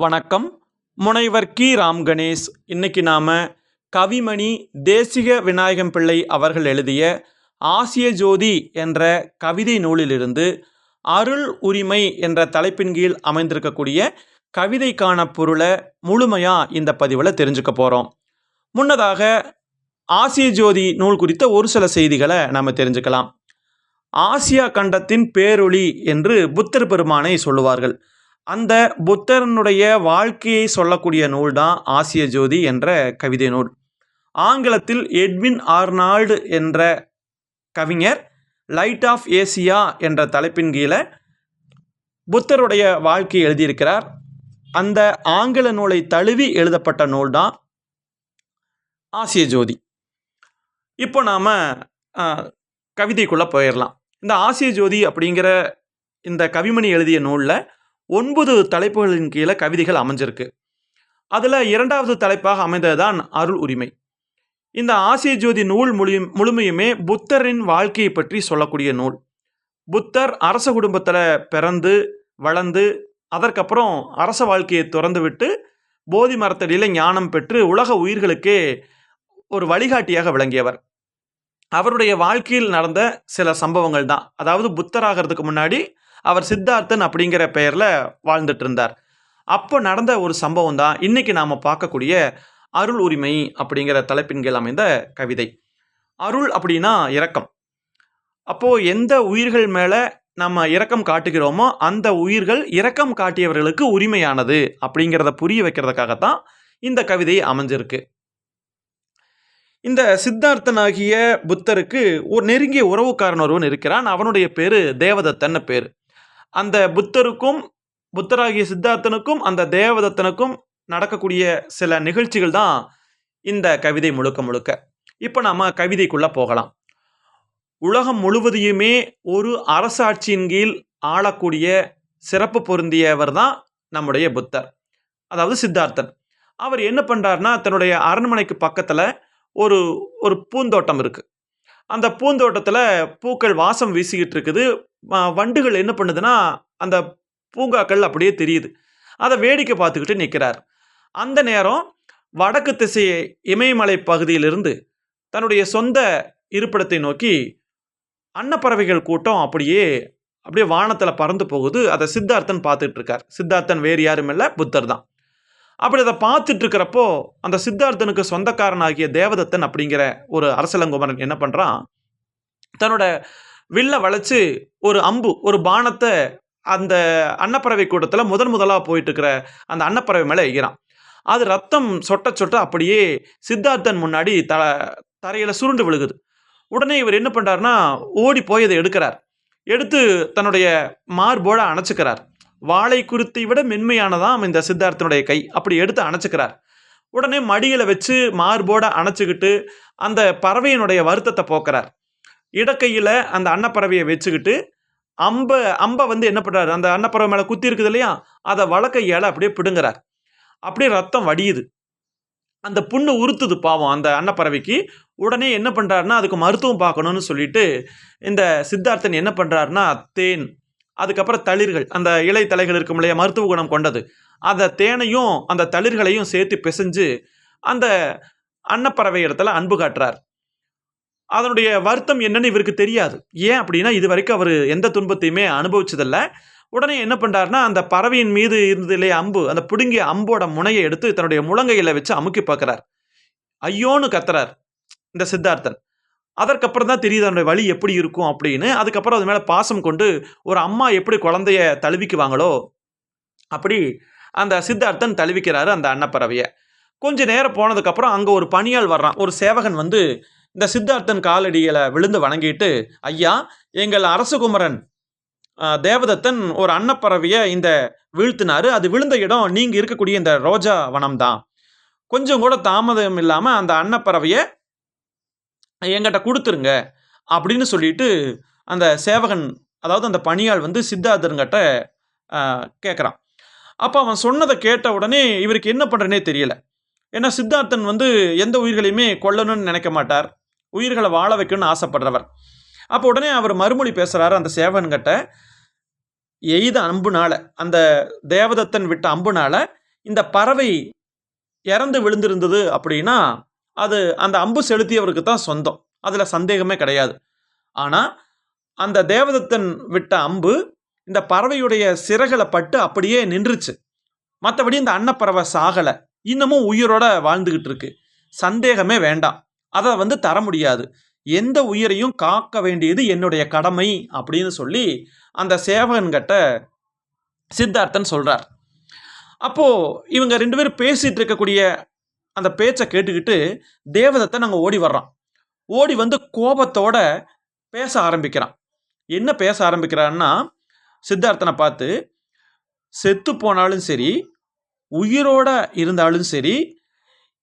வணக்கம். முனைவர் கி. ராம் கணேஷ் இன்னைக்கு நாம் கவிமணி தேசிக விநாயகம் பிள்ளை அவர்கள் எழுதிய ஆசிய ஜோதி என்ற கவிதை நூலிலிருந்து அருள் உரிமை என்ற தலைப்பின் கீழ் அமைந்திருக்கக்கூடிய கவிதைக்கான பொருளை முழுமையாக இந்த பதிவில் தெரிஞ்சுக்க போகிறோம் முன்னதாக ஆசிய ஜோதி நூல் குறித்த ஒரு சில செய்திகளை நாம் தெரிஞ்சுக்கலாம். ஆசியா கண்டத்தின் பேரொளி என்று புத்தர் பெருமானை சொல்லுவார்கள். அந்த புத்தரனுடைய வாழ்க்கையை சொல்லக்கூடிய நூல் தான் ஆசிய ஜோதி என்ற கவிதை நூல். ஆங்கிலத்தில் எட்வின் ஆர்னால்டு என்ற கவிஞர் லைட் ஆஃப் ஏசியா என்ற தலைப்பின் கீழே புத்தருடைய வாழ்க்கையை எழுதியிருக்கிறார். அந்த ஆங்கில நூலை தழுவி எழுதப்பட்ட நூல் தான் ஆசிய ஜோதி. இப்போ நாம் கவிதைக்குள்ளே போயிடலாம் இந்த ஆசிய ஜோதி அப்படிங்கிற இந்த கவிமணி எழுதிய நூலில் ஒன்பது தலைப்புகளின் கீழே கவிதைகள் அமைஞ்சிருக்கு. அதில் இரண்டாவது தலைப்பாக அமைந்தது தான் அருள் உரிமை. இந்த ஆசிய ஜோதி நூல் முழு முழுமையுமே புத்தரின் வாழ்க்கையை பற்றி சொல்லக்கூடிய நூல். புத்தர் அரச குடும்பத்தில் பிறந்து வளர்ந்து அதற்கப்புறம் அரச வாழ்க்கையை திறந்து விட்டு போதி மரத்தடியில் ஞானம் பெற்று உலக உயிர்களுக்கே ஒரு வழிகாட்டியாக விளங்கியவர். அவருடைய வாழ்க்கையில் நடந்த சில சம்பவங்கள் தான் அதாவது புத்தராகிறதுக்கு முன்னாடி அவர் சித்தார்த்தன் அப்படிங்கிற பெயரில் வாழ்ந்துட்டு இருந்தார். அப்போ நடந்த ஒரு சம்பவம் தான் இன்னைக்கு நாம் பார்க்கக்கூடிய அருள் உரிமை அப்படிங்கிற தலைப்பின் கீழ் அமைந்த கவிதை. அருள் அப்படின்னா இரக்கம். அப்போது எந்த உயிர்கள் மேலே நம்ம இரக்கம் காட்டுகிறோமோ அந்த உயிர்கள் இரக்கம் காட்டியவர்களுக்கு உரிமையானது அப்படிங்கிறத புரிய வைக்கிறதுக்காகத்தான் இந்த கவிதை அமைஞ்சிருக்கு. இந்த சித்தார்த்தனாகிய புத்தருக்கு ஒரு நெருங்கிய உறவுக்காரன் ஒருவன் இருக்கிறான். அவனுடைய பேர் தேவதத்தன்னு பேர். அந்த புத்தருக்கும் புத்தராகிய சித்தார்த்தனுக்கும் அந்த தேவதத்தனுக்கும் நடக்கக்கூடிய சில நிகழ்ச்சிகள் தான் இந்த கவிதை முழுக்க முழுக்க. இப்போ நாம் கவிதைக்குள்ளே போகலாம். உலகம் முழுவதையுமே ஒரு அரசாட்சியின் கீழ் ஆளக்கூடிய சிறப்பு பொருந்தியவர் தான் நம்முடைய புத்தர் அதாவது சித்தார்த்தன். அவர் என்ன பண்ணுறாருனா தன்னுடைய அரண்மனைக்கு பக்கத்தில் ஒரு ஒரு பூந்தோட்டம் இருக்குது அந்த பூந்தோட்டத்தில் பூக்கள் வாசம் வீசிக்கிட்டு இருக்குது வண்டுகள் என்ன பண்ணுதுன்னா அந்த பூங்காக்கள் அப்படியே தெரியுது. அதை வேடிக்கை பார்த்துக்கிட்டு நிற்கிறார் அந்த நேரம் வடக்கு திசை இமயமலை பகுதியிலிருந்து தன்னுடைய சொந்த இருப்பிடத்தை நோக்கி அன்னப்பறவைகள் கூட்டம் அப்படியே அப்படியே வானத்தில் பறந்து போகுது. அதை சித்தார்த்தன் பார்த்துட்டு இருக்கார். சித்தார்த்தன் வேறு யாரும் இல்லை புத்தர் தான். அப்படி அதை பார்த்துட்டு இருக்கிறப்போ அந்த சித்தார்த்தனுக்கு சொந்தக்காரனாகிய தேவதத்தன் அப்படிங்கிற ஒரு அரசலங்குமரன் என்ன பண்ணுறான் தன்னோட வில்லை வளைச்சு ஒரு அம்பு ஒரு பானத்தை அந்த அன்னப்பறவை கூட்டத்தில் முதன் முதலாக போயிட்டு இருக்கிற அந்த அன்னப்பறவை மேலே எய்கிறான். அது ரத்தம் சொட்ட சொட்ட அப்படியே சித்தார்த்தன் முன்னாடி த தரையில் சுருண்டு விழுகுது. உடனே இவர் என்ன பண்ணுறாருன்னா ஓடி போய் அதை எடுக்கிறார். எடுத்து தன்னுடைய மார்போட அணைச்சிக்கிறார். வாழை குருத்தை விட மென்மையானதாம் இந்த சித்தார்த்தனுடைய கை. அப்படி எடுத்து அணைச்சிக்கிறார். உடனே மடியில் வச்சு மார்போட அணைச்சிக்கிட்டு அந்த பறவையினுடைய வருத்தத்தை போக்குறார். இடக்கையில் அந்த அன்னப்பறவையை வச்சுக்கிட்டு அம்பை அம்பை வந்து என்ன பண்ணுறாரு அந்த அன்னப்பறவை மேலே குத்தி இருக்குது இல்லையா? அதை வழக்கையால் அப்படியே பிடுங்குறார். அப்படியே ரத்தம் வடியுது. அந்த புண்ணு உறுத்துது பாவம் அந்த அன்னப்பறவைக்கு. உடனே என்ன பண்ணுறாருன்னா அதுக்கு மருத்துவம் பார்க்கணும்னு சொல்லிட்டு இந்த சித்தார்த்தன் என்ன பண்ணுறாருன்னா தேன் அதுக்கப்புறம் தளிர்கள் அந்த இலை தலைகள் இருக்கும் இல்லையா மருத்துவ குணம் கொண்டது. அந்த தேனையும் அந்த தளிர்களையும் சேர்த்து பிசைஞ்சு அந்த அன்னப்பறவை இடத்துல அன்பு காட்டுறார். அதனுடைய வருத்தம் என்னன்னு இவருக்கு தெரியாது. ஏன் அப்படின்னா இது வரைக்கும் அவர் எந்த துன்பத்தையுமே அனுபவிச்சதில்ல. உடனே என்ன பண்ணுறாருன்னா அந்த பறவையின் மீது இருந்தது இல்லையா அம்பு அந்த பிடுங்கிய அம்போட முனையை எடுத்து தன்னுடைய முழங்கையில் வச்சு அமுக்கி பார்க்குறார். ஐயோன்னு கத்துறார் இந்த சித்தார்த்தன். அதற்கப்புறம் தான் தெரியுது அதனுடைய வழி எப்படி இருக்கும் அப்படின்னு. அதுக்கப்புறம் அது மேலே பாசம் கொண்டு ஒரு அம்மா எப்படி குழந்தைய தழுவிக்குவாங்களோ அப்படி அந்த சித்தார்த்தன் தழுவிக்கிறாரு அந்த அன்னப்பறவையை. கொஞ்ச நேரம் போனதுக்கப்புறம் அங்கே ஒரு பணியாள் வர்றான். ஒரு சேவகன் வந்து இந்த சித்தார்த்தன் காலடியில் விழுந்து வணங்கிட்டு ஐயா எங்கள் அரசகுமரன் தேவதத்தன் ஒரு அன்னப்பறவையை இந்த வீழ்த்தினாரு. அது விழுந்த இடம் நீங்கள் இருக்கக்கூடிய இந்த ரோஜா வனம் தான் கொஞ்சம் கூட தாமதம் இல்லாமல் அந்த அன்னப்பறவையை என்கிட்ட கொடுத்துருங்க அப்படின்னு சொல்லிட்டு அந்த சேவகன் அதாவது அந்த பணியாள் வந்து சித்தார்த்தன்கிட்ட கேட்குறான் அப்போ அவன் சொன்னதை கேட்ட உடனே இவருக்கு என்ன பண்ணுறனே தெரியல. ஏன்னா சித்தார்த்தன் வந்து எந்த உயிர்களையுமே கொல்லணும்னு நினைக்க மாட்டார். உயிர்களை வாழ வைக்கணும்னு ஆசைப்படுறவர். அப்போ உடனே அவர் மறுமொழி பேசுகிறாரு அந்த சேவன்கிட்ட எய்த அம்புனால அந்த தேவதத்தன் விட்ட அம்புனால இந்த பறவை இறந்து விழுந்திருந்தது அப்படின்னா அது அந்த அம்பு செலுத்தியவருக்கு தான் சொந்தம். அதில் சந்தேகமே கிடையாது. ஆனால் அந்த தேவதத்தன் விட்ட அம்பு இந்த பறவையுடைய சிறகளை பட்டு அப்படியே நின்றுச்சு. மற்றபடி இந்த அன்னப்பறவை சாகலை. இன்னமும் உயிரோட வாழ்ந்துக்கிட்டு இருக்கு. சந்தேகமே வேண்டாம். அதை வந்து தர முடியாது. எந்த உயிரையும் காக்க வேண்டியது என்னுடைய கடமை அப்படின்னு சொல்லி அந்த சேவகன்கிட்ட சித்தார்த்தன் சொல்கிறார் அப்போது இவங்க ரெண்டு பேரும் பேசிகிட்டு இருக்கக்கூடிய அந்த பேச்சை கேட்டுக்கிட்டு தேவதத்தை நாங்கள் ஓடி வர்றோம். ஓடி வந்து கோபத்தோட பேச ஆரம்பிக்கிறான். என்ன பேச ஆரம்பிக்கிறான்னா சித்தார்த்தனை பார்த்து செத்து போனாலும் சரி உயிரோட இருந்தாலும் சரி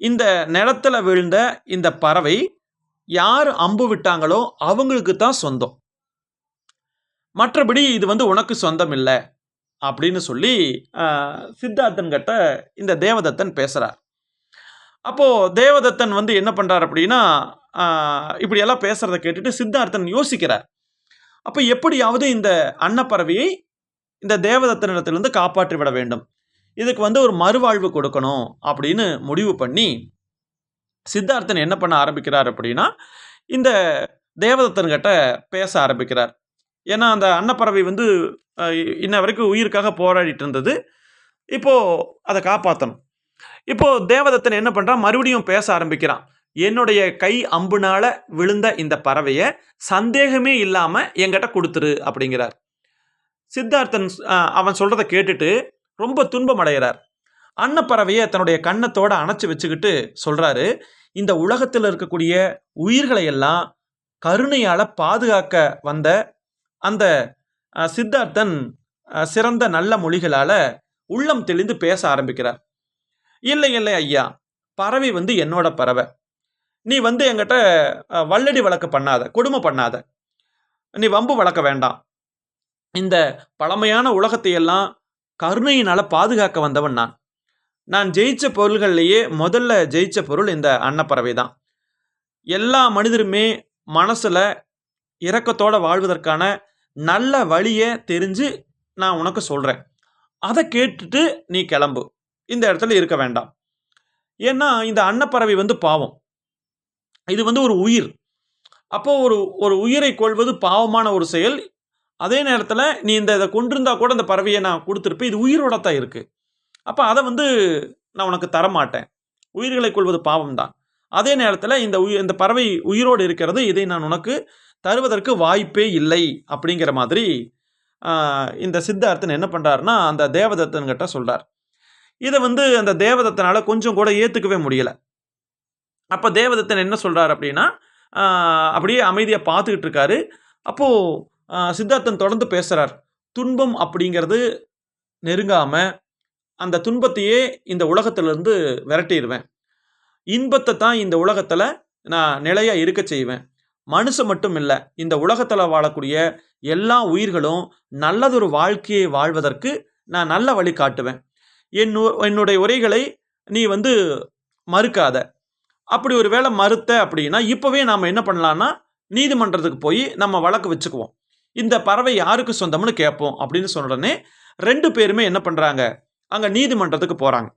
இந்த நிலத்தில் விழுந்த இந்த பறவை யார் அம்பு விட்டாங்களோ அவங்களுக்கு தான் சொந்தம். மற்றபடி இது வந்து உனக்கு சொந்தம் இல்லை. அப்படின்னு சொல்லி சித்தார்த்தன் கிட்ட இந்த தேவதத்தன் பேசுகிறார் அப்போது தேவதத்தன் வந்து என்ன பண்ணுறார் அப்படின்னா இப்படியெல்லாம் பேசுகிறத கேட்டுட்டு சித்தார்த்தன் யோசிக்கிறார். அப்போ எப்படியாவது இந்த அன்னப்பறவையை இந்த தேவதத்தனிடத்திலிருந்து காப்பாற்றி விட வேண்டும். இதுக்கு வந்து ஒரு மறுவாழ்வு கொடுக்கணும் அப்படின்னு முடிவு பண்ணி சித்தார்த்தன் என்ன பண்ண ஆரம்பிக்கிறார் அப்படின்னா இந்த தேவதத்தன்கிட்ட பேச ஆரம்பிக்கிறார். ஏன்னா அந்த அன்னப்பறவை வந்து இன்ன வரைக்கும் உயிருக்காக போராடிட்டு இருந்தது. இப்போது அதை காப்பாற்றணும் இப்போ தேவதத்தன் என்ன பண்ணுறான் மறுபடியும் பேச ஆரம்பிக்கிறான். என்னுடைய கை அம்புனால விழுந்த இந்த பறவையை சந்தேகமே இல்லாமல் என்கிட்ட கொடுத்துரு அப்படிங்கிறார். சித்தார்த்தன் அவன் சொல்கிறத கேட்டுட்டு ரொம்ப துன்பம் அடைகிறார். அன்னப்பறவையை தன்னுடைய கண்ணத்தோடு அணைச்சி வச்சுக்கிட்டு சொல்கிறாரு இந்த உலகத்தில் இருக்கக்கூடிய உயிர்களை எல்லாம் கருணையால் பாதுகாக்க வந்த அந்த சித்தார்த்தன் சிறந்த நல்ல மொழிகளால் உள்ளம் தெளிந்து பேச ஆரம்பிக்கிறார். இல்லை இல்லை ஐயா பறவை வந்து என்னோட பறவை. நீ வந்து எங்கிட்ட வல்லடி வழக்கு பண்ணாத கொடுமை பண்ணாத. நீ வம்பு வளர்க்க வேண்டாம். இந்த பழமையான உலகத்தையெல்லாம் கருணையினால் பாதுகாக்க வந்தவன் நான். நான் ஜெயிச்ச பொருள்கள்லேயே முதல்ல ஜெயிச்ச பொருள் இந்த அன்னப்பறவை தான். எல்லா மனிதருமே மனசில் இரக்கத்தோடு வாழ்வதற்கான நல்ல வழியை தெரிஞ்சு நான் உனக்கு சொல்கிறேன் அதை கேட்டுட்டு நீ கிளம்பு. இந்த இடத்துல இருக்க வேண்டாம். ஏன்னா இந்த அன்னப்பறவை வந்து பாவம். இது வந்து ஒரு உயிர். அப்போ ஒரு ஒரு உயிரை கொள்வது பாவமான ஒரு செயல். அதே நேரத்தில் நீ இந்த இதை கொண்டிருந்தா கூட இந்த பறவையை நான் கொடுத்துருப்பேன். இது உயிரோட தான் அப்போ அதை வந்து நான் உனக்கு தரமாட்டேன். உயிர்களை கொள்வது பாவம் தான் அதே நேரத்தில் இந்த உயிர் இந்த பறவை உயிரோடு இருக்கிறது இதை நான் உனக்கு தருவதற்கு வாய்ப்பே இல்லை அப்படிங்கிற மாதிரி இந்த சித்தார்த்தன் என்ன பண்ணுறாருன்னா அந்த தேவதத்தன்கிட்ட சொல்கிறார் இதை வந்து அந்த தேவதத்தனால் கொஞ்சம் கூட ஏற்றுக்கவே முடியலை. அப்போ தேவதத்தன் என்ன சொல்கிறார் அப்படின்னா அப்படியே அமைதியாக பார்த்துக்கிட்டு இருக்காரு. அப்போது சித்தார்த்தன் தொடர்ந்து பேசுகிறார் துன்பம் அப்படிங்கிறது நெருங்காமல் அந்த துன்பத்தையே இந்த உலகத்திலேருந்து விரட்டிடுவேன். இன்பத்தை தான் இந்த உலகத்தில் நான் நிலையாக இருக்க செய்வேன். மனுஷன் மட்டும் இல்லை இந்த உலகத்தில் வாழக்கூடிய எல்லா உயிர்களும் நல்லதொரு வாழ்க்கையை வாழ்வதற்கு நான் நல்ல வழி காட்டுவேன். என் என்னுடைய உரைகளை நீ வந்து மறுக்காத. அப்படி ஒரு வேளை மறுத்த அப்படின்னா இப்போவே நாம் என்ன பண்ணலான்னா நீதிமன்றத்துக்கு போய் நம்ம வழக்கு வச்சுக்குவோம். இந்த பறவை யாருக்கு சொந்தம்னு கேட்போம் அப்படின்னு சொன்ன உடனே ரெண்டு பேருமே என்ன பண்ணுறாங்க அங்கே நீதிமன்றத்துக்கு போகிறாங்க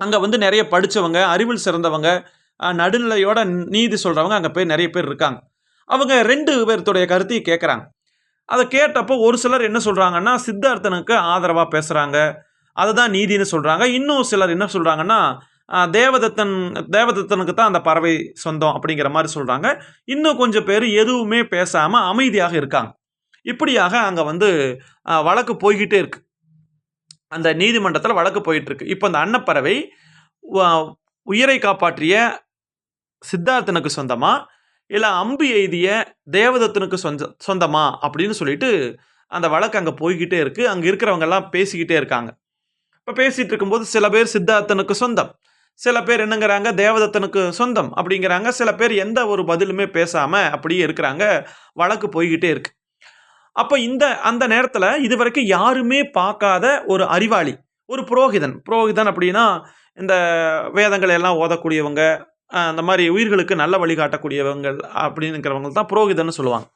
அங்கே வந்து நிறைய படித்தவங்க அறிவில் சிறந்தவங்க நடுநிலையோட நீதி சொல்கிறவங்க அங்கே போய் நிறைய பேர் இருக்காங்க. அவங்க ரெண்டு பேர்த்துடைய கருத்தையும் கேட்குறாங்க அதை கேட்டப்போ ஒரு சிலர் என்ன சொல்கிறாங்கன்னா சித்தார்த்தனுக்கு ஆதரவாக பேசுகிறாங்க அதை தான் நீதின்னு சொல்கிறாங்க இன்னும் சிலர் என்ன சொல்கிறாங்கன்னா தேவதத்தன் தேவதத்தனுக்கு தான் அந்த பறவை சொந்தம் அப்படிங்கிற மாதிரி சொல்கிறாங்க இன்னும் கொஞ்சம் பேர் எதுவுமே பேசாமல் அமைதியாக இருக்காங்க. இப்படியாக அங்கே வந்து வழக்கு போய்கிட்டே இருக்கு. அந்த நீதிமன்றத்தில் வழக்கு போயிட்டுருக்கு இப்போ அந்த அன்னப்பறவை உயிரை காப்பாற்றிய சித்தார்த்தனுக்கு சொந்தமா? இல்லை அம்பு எய்திய தேவதத்தனுக்கு சொந்த சொந்தமா? அப்படின்னு சொல்லிட்டு அந்த வழக்கு அங்கே போய்கிட்டே இருக்குது அங்கே இருக்கிறவங்க எல்லாம் பேசிக்கிட்டே இருக்காங்க. இப்போ பேசிகிட்டு இருக்கும்போது சில பேர் சித்தார்த்தனுக்கு சொந்தம். சில பேர் என்னங்கிறாங்க? தேவதத்தனுக்கு சொந்தம் அப்படிங்கிறாங்க. சில பேர் எந்த ஒரு பதிலுமே பேசாமல் அப்படியே இருக்கிறாங்க. வழக்கு போய்கிட்டே இருக்கு. அப்போ இந்த அந்த நேரத்தில் இதுவரைக்கும் யாருமே பார்க்காத ஒரு அறிவாளி ஒரு புரோகிதன். புரோகிதன் அப்படின்னா இந்த வேதங்களை எல்லாம் ஓதக்கூடியவங்க அந்த மாதிரி உயிர்களுக்கு நல்ல வழிகாட்டக்கூடியவங்க அப்படிங்கிறவங்க தான் புரோகிதன்னு சொல்லுவாங்க.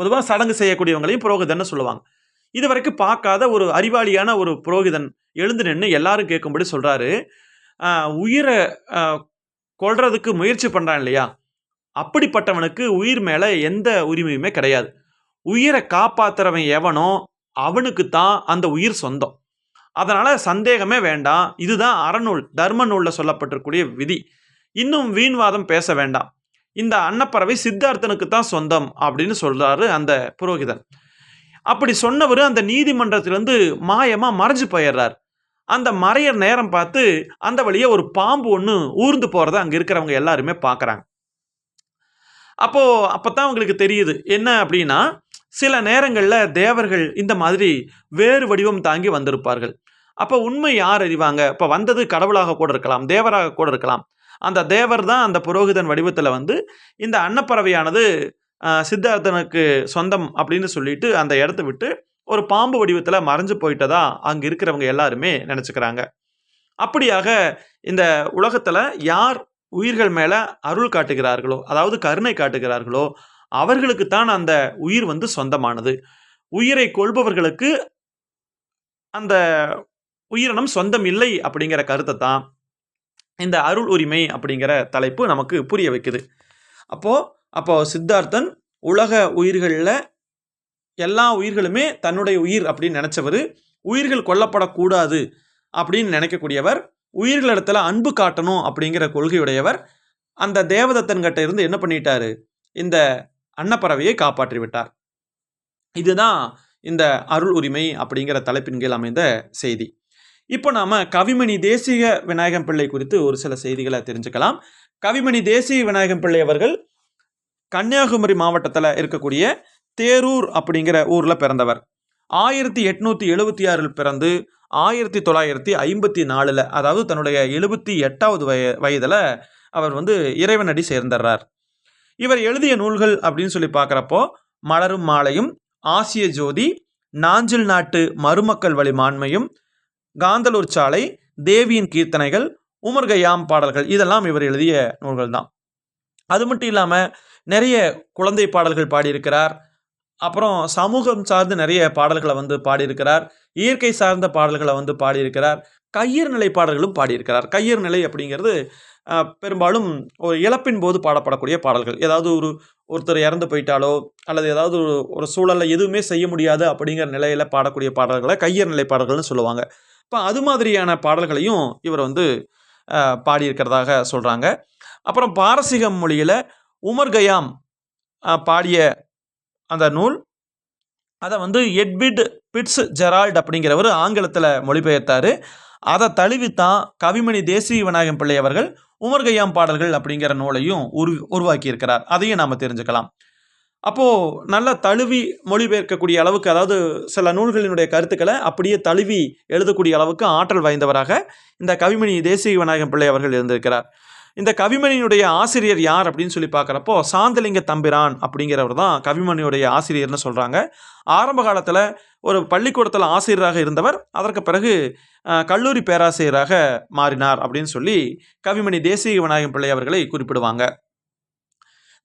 பொதுவாக சடங்கு செய்யக்கூடியவங்களையும் புரோகிதன்னு சொல்லுவாங்க. இதுவரைக்கும் பார்க்காத ஒரு அறிவாளியான ஒரு புரோகிதன் எழுந்து நின்று எல்லாரும் கேட்கும்படி சொல்கிறாரு உயிரை கொள்றதுக்கு முயற்சி பண்ணுறான் இல்லையா? அப்படிப்பட்டவனுக்கு உயிர் மேலே எந்த உரிமையுமே கிடையாது. உயிரை காப்பாத்துறவன் எவனோ அவனுக்கு தான் அந்த உயிர் சொந்தம். அதனால் சந்தேகமே வேண்டாம். இதுதான் அறநூல் தர்ம நூலில் சொல்லப்பட்டிருக்கூடிய விதி. இன்னும் வீண்வாதம் பேச வேண்டாம். இந்த அன்னப்பறவை சித்தார்த்தனுக்கு தான் சொந்தம் அப்படின்னு சொல்கிறாரு அந்த புரோகிதன். அப்படி சொன்னவர் அந்த நீதிமன்றத்திலிருந்து மாயமாக மறைஞ்சு போயிடுறார். அந்த மறையிற நேரம் பார்த்து அந்த வழியே ஒரு பாம்பு ஒன்று ஊர்ந்து போகிறத அங்கே இருக்கிறவங்க எல்லாருமே பார்க்குறாங்க. அப்போது அப்போ தான் அவங்களுக்கு தெரியுது. என்ன அப்படின்னா சில நேரங்களில் தேவர்கள் இந்த மாதிரி வேறு வடிவம் தாங்கி வந்திருப்பார்கள். அப்போ உண்மை யார் அறிவாங்க? இப்போ வந்தது கடவுளாக கூட இருக்கலாம் தேவராக கூட இருக்கலாம். அந்த தேவர் தான் அந்த புரோகிதன் வடிவத்தில் வந்து இந்த அன்னப்பறவையானது சித்தார்த்தனுக்கு சொந்தம் அப்படின்னு சொல்லிட்டு அந்த இடத்த விட்டு ஒரு பாம்பு வடிவத்தில் மறைஞ்சு போயிட்டதா அங்கே இருக்கிறவங்க எல்லாருமே நினச்சிக்கிறாங்க. அப்படியாக இந்த உலகத்தில் யார் உயிர்கள் மேலே அருள் காட்டுகிறார்களோ அதாவது கருணை காட்டுகிறார்களோ அவர்களுக்கு தான் அந்த உயிர் வந்து சொந்தமானது. உயிரை கொள்பவர்களுக்கு அந்த உயிரினம் சொந்தம் இல்லை அப்படிங்கிற கருத்தை தான் இந்த அருள் உரிமை அப்படிங்கிற தலைப்பு நமக்கு புரிய வைக்குது. அப்போது அப்போ சித்தார்த்தன் உலக உயிர்களில் எல்லா உயிர்களுமே தன்னுடைய உயிர் அப்படின்னு நினைச்சவர். உயிர்கள் கொல்லப்படக்கூடாது அப்படின்னு நினைக்கக்கூடியவர். உயிர்களிடத்துல அன்பு காட்டணும் அப்படிங்கிற கொள்கையுடையவர். அந்த தேவதத்தன்கிட்ட இருந்து என்ன பண்ணிட்டாரு? இந்த அன்னப்பறவையை காப்பாற்றி விட்டார். இதுதான் இந்த அருள் உரிமை அப்படிங்கிற தலைப்பின் கீழ் அமைந்த செய்தி. இப்போ நாம் கவிமணி தேசிக விநாயகம் பிள்ளை குறித்து ஒரு சில செய்திகளை தெரிஞ்சுக்கலாம். கவிமணி தேசிய விநாயகம் பிள்ளை அவர்கள் கன்னியாகுமரி மாவட்டத்தில் இருக்கக்கூடிய தேரூர் அப்படிங்கிற ஊரில் பிறந்தவர். ஆயிரத்தி எட்நூற்றி எழுபத்தி ஆறில் பிறந்து ஆயிரத்தி தொள்ளாயிரத்தி ஐம்பத்தி நாலில் அதாவது தன்னுடைய எழுபத்தி எட்டாவது வய வயதில் அவர் வந்து இறைவனடி சேர்ந்துடுறார் இவர் எழுதிய நூல்கள் அப்படின்னு சொல்லி பார்க்குறப்போ மலரும் மாலையும் ஆசிய ஜோதி நாஞ்சில் நாட்டு மருமக்கள் வழி மாண்மையும் காந்தலூர் சாலை தேவியின் கீர்த்தனைகள் உமர்கயாம் பாடல்கள் இதெல்லாம் இவர் எழுதிய நூல்கள் தான் அது மட்டும் இல்லாமல் நிறைய குழந்தை பாடல்கள் பாடியிருக்கிறார். அப்புறம் சமூகம் சார்ந்து நிறைய பாடல்களை வந்து பாடியிருக்கிறார். இயற்கை சார்ந்த பாடல்களை வந்து பாடியிருக்கிறார். கையர் நிலை பாடல்களும் பாடியிருக்கிறார். கையர் நிலை அப்படிங்கிறது பெரும்பாலும் ஒரு இழப்பின் போது பாடப்படக்கூடிய பாடல்கள். ஏதாவது ஒரு ஒருத்தர் இறந்து போயிட்டாலோ அல்லது ஏதாவது ஒரு ஒரு சூழலில் எதுவுமே செய்ய முடியாது அப்படிங்கிற நிலையில் பாடக்கூடிய பாடல்களை கையர் நிலை பாடல்கள்னு சொல்லுவாங்க. இப்போ அது மாதிரியான பாடல்களையும் இவர் வந்து பாடியிருக்கிறதாக சொல்கிறாங்க அப்புறம் பாரசீகம் மொழியில் உமர் கயாம் பாடிய அந்த நூல் அதை வந்து எட்விட் பிட்ஸ் ஜெரால்ட் அப்படிங்கிறவர் ஆங்கிலத்தில் மொழிபெயர்த்தாரு. அதை தழுவித்தான் கவிமணி தேசிய விநாயகம் பிள்ளை அவர்கள் உமர் கய்யாம் பாடல்கள் அப்படிங்கிற நூலையும் உரு உருவாக்கியிருக்கிறார். அதையும் நாம் தெரிஞ்சுக்கலாம். அப்போது நல்லா தழுவி மொழிபெயர்க்கக்கூடிய அளவுக்கு அதாவது சில நூல்களினுடைய கருத்துக்களை அப்படியே தழுவி எழுதக்கூடிய அளவுக்கு ஆற்றல் வாய்ந்தவராக இந்த கவிமணி தேசிய விநாயகம் பிள்ளை அவர்கள் இருந்திருக்கிறார். இந்த கவிமணியினுடைய ஆசிரியர் யார் அப்படின்னு சொல்லி பார்க்குறப்போ சாந்தலிங்க தம்பிரான் அப்படிங்கிறவர் தான் கவிமணியுடைய ஆசிரியர்னு சொல்கிறாங்க ஆரம்ப காலத்தில் ஒரு பள்ளிக்கூடத்தில் ஆசிரியராக இருந்தவர் அதற்கு பிறகு கல்லூரி பேராசிரியராக மாறினார் அப்படின்னு சொல்லி கவிமணி தேசிக விநாயகம் பிள்ளை அவர்களை குறிப்பிடுவாங்க.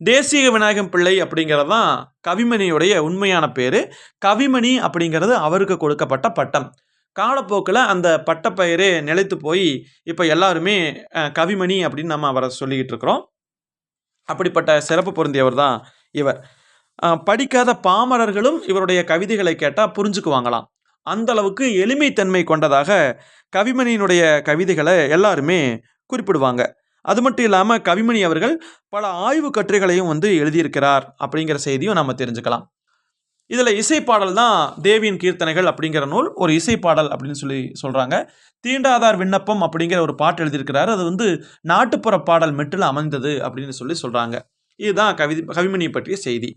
தேசிய விநாயகம் பிள்ளை அப்படிங்கிறது தான் கவிமணியுடைய உண்மையான பேர். கவிமணி அப்படிங்கிறது அவருக்கு கொடுக்கப்பட்ட பட்டம். காலப்போக்கில் அந்த பட்டப்பெயரே நிலைத்து போய் இப்போ எல்லாருமே கவிமணி அப்படின்னு நம்ம அவரை சொல்லிக்கிட்டு இருக்கிறோம். அப்படிப்பட்ட சிறப்பு பொருந்தியவர் தான் இவர். படிக்காத பாமரர்களும் இவருடைய கவிதைகளை கேட்டால் புரிஞ்சுக்குவாங்களாம். அந்த அளவுக்கு எளிமைத்தன்மை கொண்டதாக கவிமணியினுடைய கவிதைகளை எல்லாருமே குறிப்பிடுவாங்க. அது மட்டும் இல்லாமல் கவிமணி அவர்கள் பல ஆய்வு கட்டுரைகளையும் வந்து எழுதியிருக்கிறார் அப்படிங்கிற செய்தியும் நம்ம தெரிஞ்சுக்கலாம். இதில் இசைப்பாடல் தான் தேவியின் கீர்த்தனைகள் அப்படிங்கிற நூல் ஒரு இசைப்பாடல் அப்படின்னு சொல்லி சொல்கிறாங்க தீண்டாதார் விண்ணப்பம் அப்படிங்கிற ஒரு பாட்டு எழுதியிருக்கிறாரு. அது வந்து நாட்டுப்புற பாடல் மெட்டில் அமைந்தது அப்படின்னு சொல்லி சொல்கிறாங்க இதுதான் கவி கவிமணியை பற்றிய செய்தி.